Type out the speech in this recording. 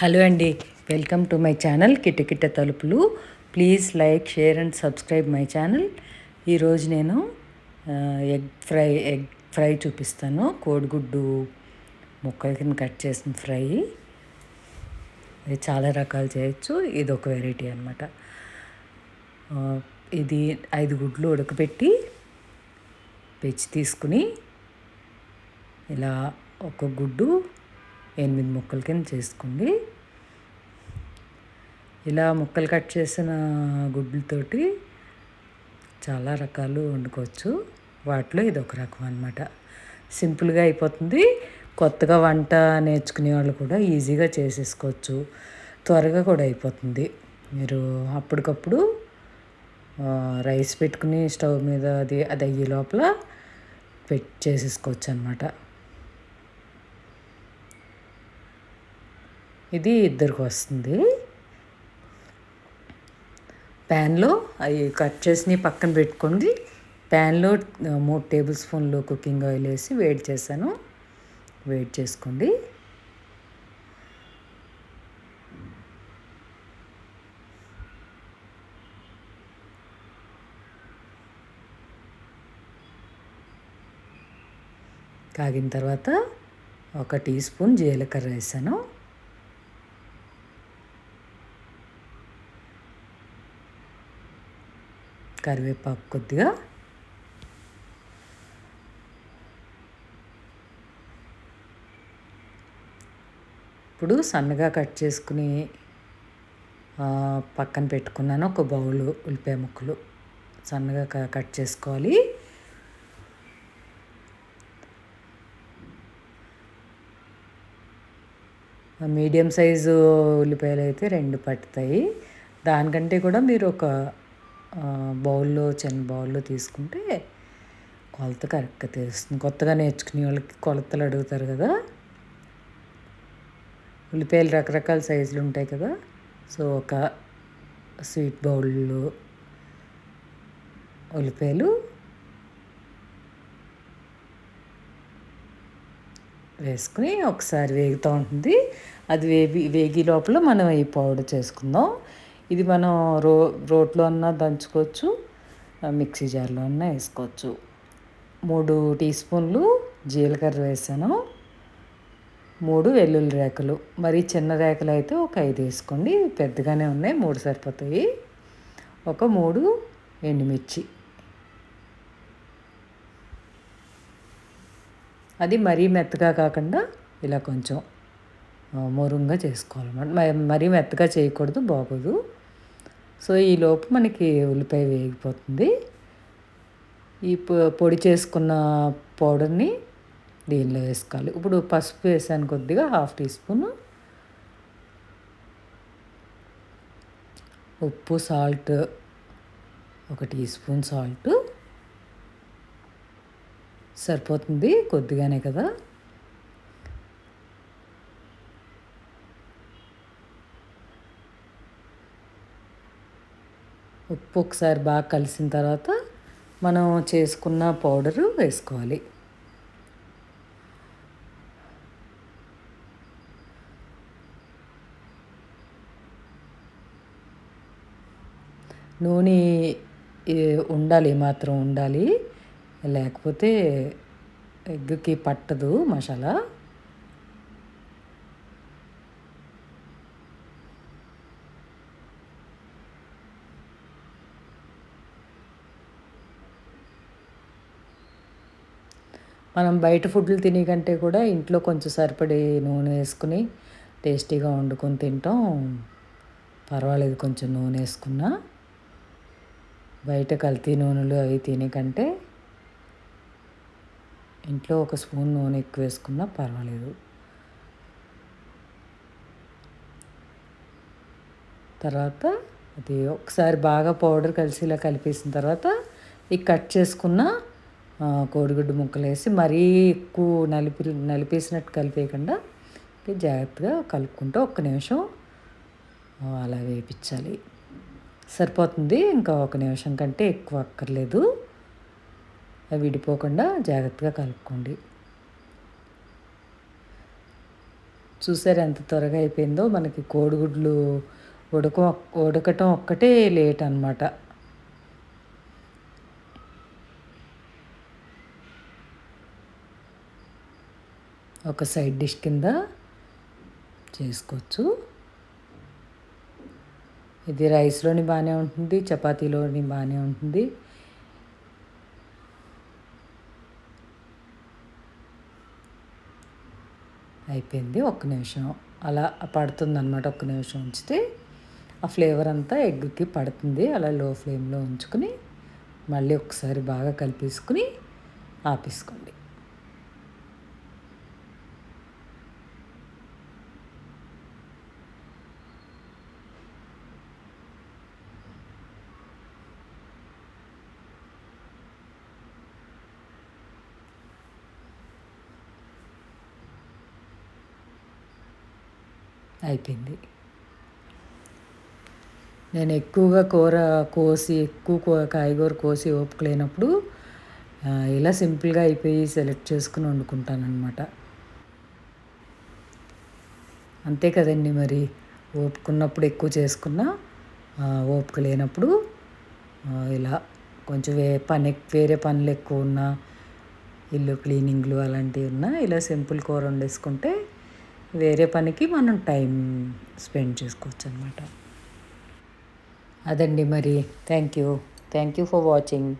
Hello అండి welcome to my channel కిటకిట తలుపులు. Please like share and subscribe my channel. ఈరోజు నేను ఎగ్ ఫ్రై ఎగ్ ఫ్రై చూపిస్తాను. కోడిగుడ్డు ముక్కల కింద కట్ చేసిన ఫ్రై. ఇది చాలా రకాలు చేయొచ్చు. ఇది ఒక వెరైటీ అనమాట ఇది ఐదు గుడ్లు ఉడకబెట్టి పెచ్చి తీసుకుని ఇలా ఒక గుడ్డు ఎనిమిది ముక్కల కింద చేసుకోండి. ఇలా ముక్కలు కట్ చేసిన గుడ్లతోటి చాలా రకాలు వండుకోవచ్చు. వాటిలో ఇది ఒక రకం అనమాట సింపుల్గా అయిపోతుంది. కొత్తగా వంట నేర్చుకునే వాళ్ళు కూడా ఈజీగా చేసేసుకోవచ్చు. త్వరగా కూడా అయిపోతుంది. మీరు అప్పటికప్పుడు రైస్ పెట్టుకుని స్టవ్ మీద అది అది అయ్యే లోపల పెట్టి చేసేసుకోవచ్చు అనమాట ఇది ఇద్దరికి వస్తుంది. ప్యాన్లో అవి కట్ చేసి పక్కన పెట్టుకోండి ప్యాన్లో మూడు టేబుల్ స్పూన్లు కుకింగ్ ఆయిల్ వేసి వేడి చేశాను. వేడి చేసుకోండి కాగిన తర్వాత ఒక టీ స్పూన్ జీలకర్ర వేసాను. కరివేపాకు కొద్దిగా. ఇప్పుడు సన్నగా కట్ చేసుకుని పక్కన పెట్టుకున్నాను ఒక బౌల్ ఉల్లిపాయ ముక్కలు. సన్నగా కట్ చేసుకోవాలి. మీడియం సైజు ఉల్లిపాయలు అయితే రెండు పట్టుతాయి దానికంటే కూడా మీరు ఒక బౌల్లో చిన్న బౌల్లో తీసుకుంటే కొలత కరెక్ట్గా తెలుస్తుంది. కొత్తగా నేర్చుకునే వాళ్ళకి కొలతలు అడుగుతారు కదా. ఉల్లిపాయలు రకరకాల సైజులు ఉంటాయి కదా. సో ఒక స్వీట్ బౌల్లో ఉల్లిపాయలు వేసుకుని ఒకసారి వేగుతూ ఉంటుంది. అది వేగి వేగి లోపల మనం ఈ పౌడర్ చేసుకుందాం. ఇది మనం రో రోట్లో అన్నా దంచుకోవచ్చు మిక్సీ జార్లో అన్నా వేసుకోవచ్చు. మూడు టీ స్పూన్లు జీలకర్ర వేసాను. మూడు వెల్లుల్లి రేకలు. మరి చిన్న రేకలు అయితే ఒక ఐదు వేసుకోండి. పెద్దగానే ఉన్నాయి మూడు సరిపోతాయి. ఒక మూడు ఎండుమిర్చి. అది మరీ మెత్తగా కాకుండా ఇలా కొంచెం మొరుంగా చేసుకోవాలన్నమాట. మరీ మెత్తగా చేయకూడదు బాగోదు. సో ఈలోపు మనకి ఉల్లిపాయ వేగిపోతుంది. ఈ పొడి చేసుకున్న పౌడర్ని దీనిలో వేసుకోవాలి. ఇప్పుడు పసుపు వేసాను కొద్దిగా హాఫ్ టీ స్పూన్. ఉప్పు సాల్ట్ ఒక టీ స్పూన్ సాల్ట్. సరిపోతుంది కొద్దిగానే కదా? ఉప్పు ఒకసారి బాగా కలిసిన తర్వాత మనం చేసుకున్న పౌడరు వేసుకోవాలి. నూనె ఉండాలి మాత్రం ఉండాలి. లేకపోతే ఎగ్కి పట్టదు మసాలా. మనం బయట ఫుడ్లు తినే కంటే కూడా ఇంట్లో కొంచెం సరిపడి నూనె వేసుకుని టేస్టీగా వండుకొని తింటాం. పర్వాలేదు కొంచెం నూనె వేసుకున్నా. బయట కల్తీ నూనెలు అవి తినే కంటే ఇంట్లో ఒక స్పూన్ నూనె ఎక్కువ వేసుకున్నా పర్వాలేదు. తర్వాత అది ఒకసారి బాగా పౌడర్ కలిసిలా కలిపేసిన తర్వాత ఈ కట్ చేసుకున్న కోడిగుడ్డు ముక్కలు వేసి మరీ ఎక్కువ నలిపి నలిపేసినట్టు కలిపేయకుండా జాగ్రత్తగా కలుపుకుంటూ ఒక్క నిమిషం అలా వేయించాలి సరిపోతుంది ఇంకా ఒక నిమిషం కంటే ఎక్కువ అక్కర్లేదు. విడిపోకుండా జాగ్రత్తగా కలుపుకోండి. చూసారు ఎంత త్వరగా అయిపోయిందో? మనకి కోడిగుడ్లు ఉడక ఉడకటం ఒక్కటే లేట్ అనమాట ఒక సైడ్ డిష్ కింద చేసుకోవచ్చు. ఇది రైస్లోని బాగానే ఉంటుంది చపాతీలోని బాగానే ఉంటుంది. అయిపోయింది ఒక్క నిమిషం. అలా పడుతుందన్నమాట ఒక్క నిమిషం ఉంచితే ఆ ఫ్లేవర్ అంతా ఎగ్కి పడుతుంది. అలా లో ఫ్లేమ్లో ఉంచుకొని మళ్ళీ ఒకసారి బాగా కలిపేసుకుని ఆపేసుకోండి. అయిపోయింది. నేను ఎక్కువగా కూర కోసి ఎక్కువ కాయగూర కోసి ఓపిక లేనప్పుడు ఇలా సింపుల్గా అయిపోయి సెలెక్ట్ చేసుకుని వండుకుంటానమాట అంతే కదండి మరి. ఓపుకున్నప్పుడు ఎక్కువ చేసుకున్నా ఓపిక లేనప్పుడు ఇలా కొంచెం వే పని వేరే పనులు ఎక్కువ ఉన్నా ఇల్లు క్లీనింగ్లు అలాంటివి ఉన్నా ఇలా సింపుల్ కూర వండేసుకుంటే వేరే పనికి మనం టైం స్పెండ్ చేసుకోవచ్చు అనమాట అదండి మరి. Thank you thank you for watching.